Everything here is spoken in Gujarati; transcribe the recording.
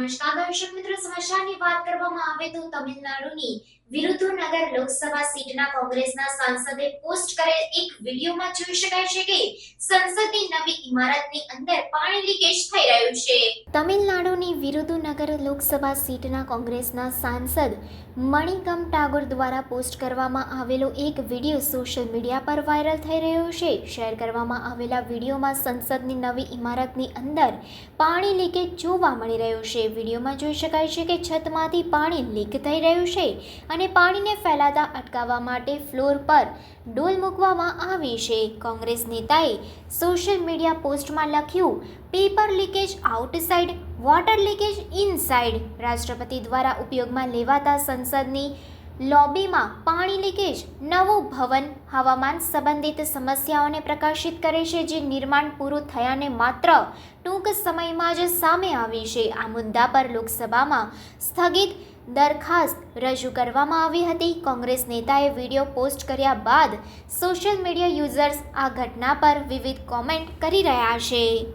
નમસ્કાર દર્શક મિત્રો સમાચારની વાત કરવામાં આવે તો તમિલનાડુની વિરુદ્ધનગર લોકસભા સીટના કોંગ્રેસના સાંસદે પોસ્ટ કરેલ એક વિડીયોમાં જોઈ શકાય છે કે સંસદની નવી ઇમારતની અંદર પાણી લીકેજ થઈ રહ્યું છે. તમિલનાડુની વિરુદ્ધનગર લોકસભા સીટના કોંગ્રેસના સાંસદ મણિકમ ટાગોર દ્વારા પોસ્ટ કરવામાં આવેલો એક વીડિયો સોશિયલ મીડિયા પર વાયરલ થઈ રહ્યો છે. શેર કરવામાં આવેલા વિડીયોમાં સંસદની નવી ઇમારતની અંદર પાણી લીકેજ જોવા મળી રહ્યું છે. વિડીયોમાં જોઈ શકાય છે કે છતમાંથી પાણી લીક થઈ રહ્યું છે અને પાણીને ફેલાતા અટકાવવા માટે ફ્લોર પર ડોલ મૂકવામાં આવી છે. કોંગ્રેસ નેતાએ સોશિયલ મીડિયા પોસ્ટમાં લખ્યું, paper leakage outside, water leakage inside. રાષ્ટ્રપતિ દ્વારા ઉપયોગમાં લેવાતા સંસદની લોબીમાં પાણી લીકેજ, નવું ભવન હવામાન સંબંધિત સમસ્યાઓને પ્રકાશિત કરે છે, જે નિર્માણ પૂરું થયાને માત્ર ટૂંક સમયમાં જ સામે આવી છે. આ મુદ્દા પર લોકસભામાં સ્થગિત દરખાસ્ત રજૂ કરવામાં આવી હતી. કોંગ્રેસ નેતાએ વીડિયો પોસ્ટ કર્યા બાદ સોશિયલ મીડિયા યુઝર્સ આ ઘટના પર વિવિધ કોમેન્ટ કરી રહ્યા છે.